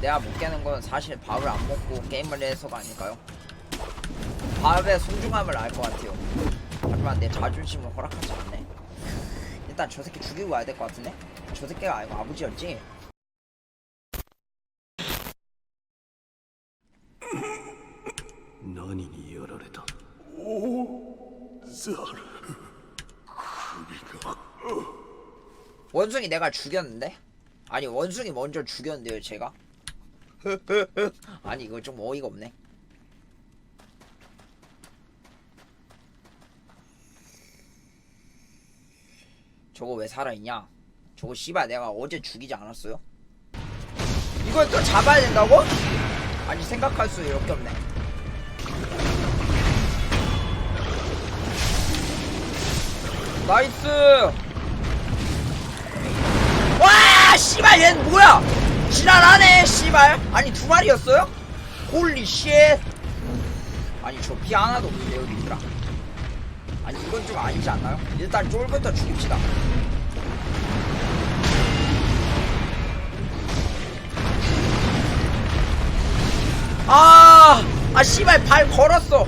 내가 못 깨는 건 사실 밥을 안 먹고 게임을 해서가 아닐까요? 밥의 소중함을 알 것 같아요. 하지만 내 자존심을 허락하지 않네. 일단 저 새끼 죽이고 와야 될 것 같은데? 저 새끼가 아이고 아버지였지? 나니니 열어레다. 오, 자르. 원숭이 내가 죽였는데? 아니 원숭이 먼저 죽였는데요 제가? 아니 이거 좀 어이가 없네 저거 왜 살아있냐? 저거 씨발 내가 어제 죽이지 않았어요? 이걸 또 잡아야 된다고? 아니 생각할 수 이렇게 없네 나이스 와 씨발 얘는 뭐야 지랄하네 씨발 아니 두 마리였어요? 홀리 쉣 아니 저 피 하나도 없는데요 님들아 아니 이건 좀 아니지 않나요? 일단 쫄부터 죽입시다 아, 아 씨발 발 걸었어.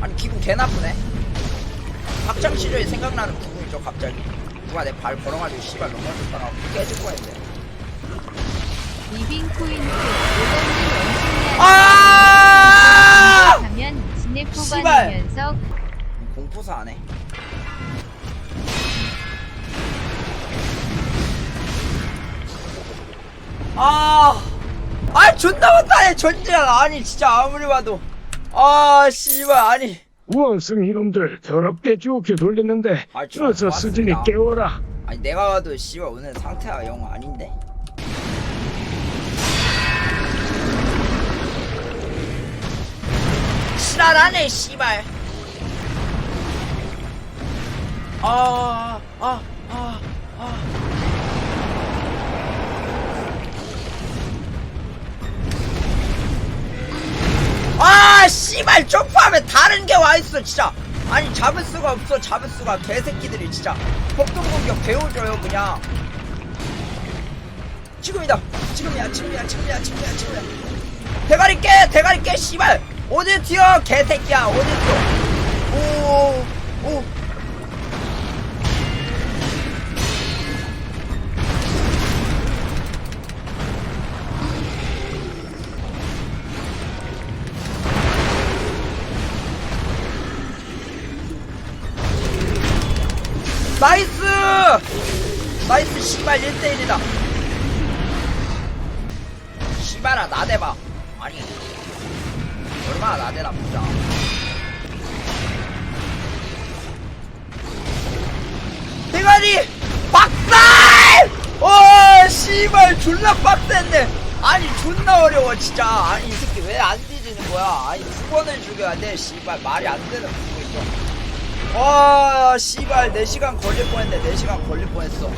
아니 기분 개 나쁘네. 학창 시절에 생각나는 부분이죠 갑자기. 누가 내 발 걸어가지고 씨발 넘어졌다가 깨질 뻔했네. 리빙 오던님 원숭이 아! 하면 진해 씨발. 뽑아내면서 공포사 안 해. 아, 아 존나 못하네 존재야 아니 진짜 아무리 봐도 아 씨발 아니 원숭이 놈들 더럽게 좋게 돌리는데 아, 저 어서 수진이 고맙습니다. 깨워라 아니 내가 봐도 씨발 오늘 상태가 영 아닌데. 지랄하네 씨발. 아, 아, 아, 아. 아, 씨발 점프하면 다른 게 와 있어 진짜. 아니 잡을 수가 없어 잡을 수가 개새끼들이 진짜 폭동 공격 배워줘요 그냥. 지금이다. 지금이야 지금이야 지금이야 지금이야 지금이야. 대가리 깨 대가리 깨 씨발 어디 튀어 개새끼야 어디 튀어. 오 오. 나이스! 나이스 씨발 1대1이다 씨발아 나대봐 얼마나 나대나 보자 대가리! 박살! 어 씨발 존나 빡센데 아니 존나 어려워 진짜. 아니 이 새끼 왜 안 뒤지는 거야? 아니 두 번을 죽여야 돼 씨발. 말이 안 되는 부분 있어 와 씨발 4시간 걸릴 뻔했네. 4시간 걸릴 뻔했어.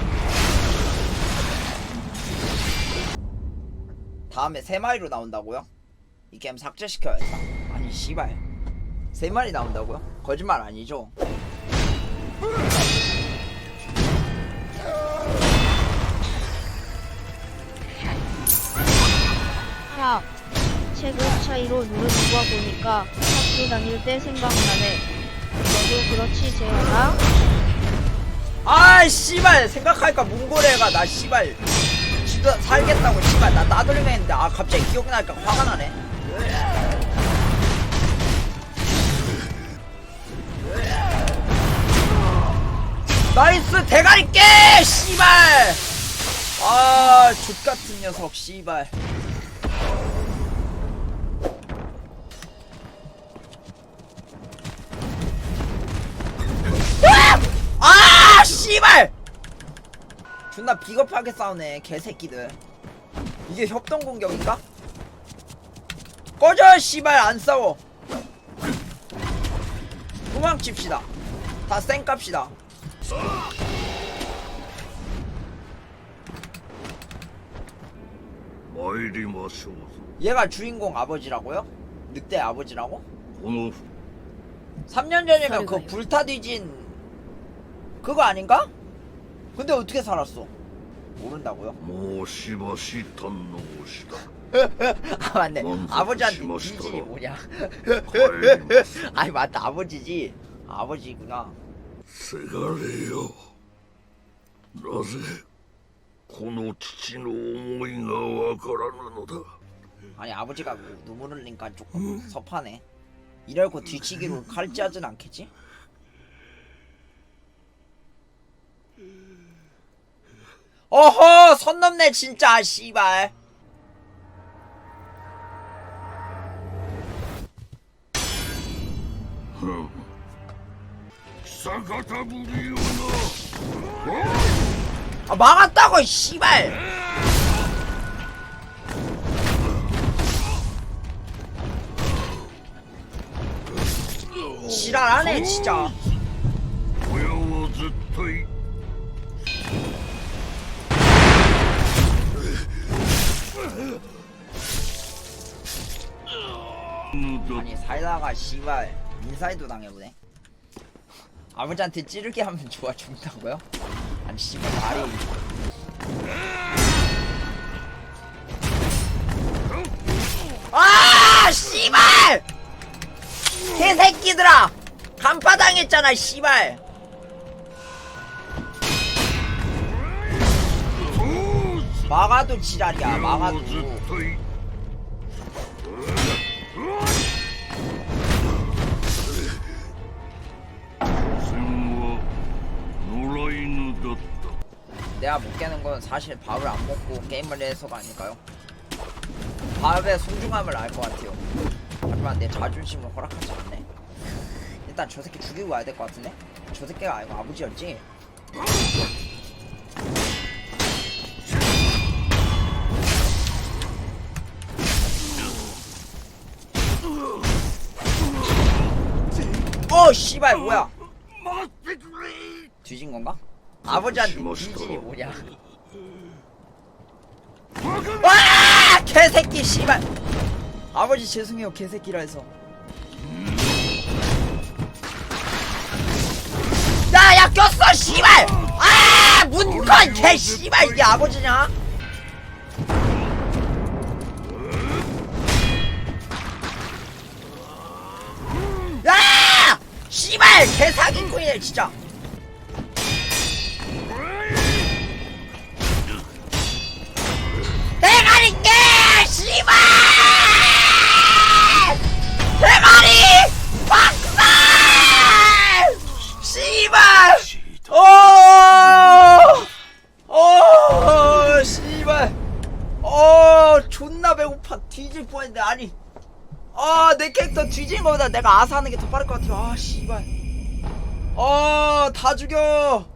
다음에 3마리로 나온다고요? 이 게임 삭제시켜야겠다 아니 씨발 3마리 나온다고요? 거짓말 아니죠? 야, 체급 차이로 누르는 거 보니까 학교 다닐 때 생각나네. 너도 그렇지, 재현아? 아 씨발 생각하니까 몽골애가 나 씨발 지도 살겠다고 씨발 나 따돌리면 했는데 아 갑자기 기억나니까 화가 나네 나이스 대가리 깨 씨발! 아 족같은 녀석 씨발. 아 씨발! 존나 비겁하게 싸우네 개새끼들. 이게 협동 공격인가? 꺼져 씨발 안 싸워 도망칩시다 다 쌩깝시다 얘가 주인공 아버지라고요? 늑대 아버지라고? 3년 전이면 그 불타 뒤진 그거 아닌가? 근데 어떻게 살았어? 모른다고요? 모시바시 탄노시다. 아 맞네 뭔 아버지한테 소리 심하시더라. 뒤질이 뭐냐 帰ります 아니 맞다 아버지지 아버지구나 せがれよなぜこの父の思いがわからぬのだ 아니 아버지가 뭐 눈물 흘리니까 조금 섭하네 이럴고 뒤치기로 칼찌하진 않겠지? 어허 선 넘네 진짜 씨발 久方ぶりよな 아 막았다고 이 씨발 지랄하네 진짜 親は絶対 아니 살다가 씨발 인사이도 당해보네. 아버지한테 찌르게 하면 좋아 죽는다고요? 아니 씨발 말이. 아 씨발! 개새끼들아! 간파당했잖아 씨발! 막아도 지랄이야 막아도 내가 못 깨는 건 사실 밥을 안 먹고 게임을 해서가 아닐까요? 밥의 소중함을 알 것 같아요. 하지만 내 자존심을 허락하지 않네. 일단 저 새끼 죽이고 와야 될 것 같은데? 저 새끼가 아니고 아버지였지? 어 씨발 뭐야 뒤진 건가? 아버지한테. 뒤진이 뭐냐. 와! 개새끼 씨발. 아버지 죄송해요 개새끼라 해서. 야야 꼈어 씨발! 아 문건 개 씨발 이게 아버지냐? 야! 씨발 개사기꾼이네 진짜 깨! 씨발! 대가리! 박살! 씨발! 오! 오! 씨발! 어, 존나 배고파. 뒤질 뻔했는데, 아니. 아, 내 캐릭터 뒤진 거보다 내가 아사하는 게 더 빠를 것 같아. 아, 씨발. 아, 다 죽여.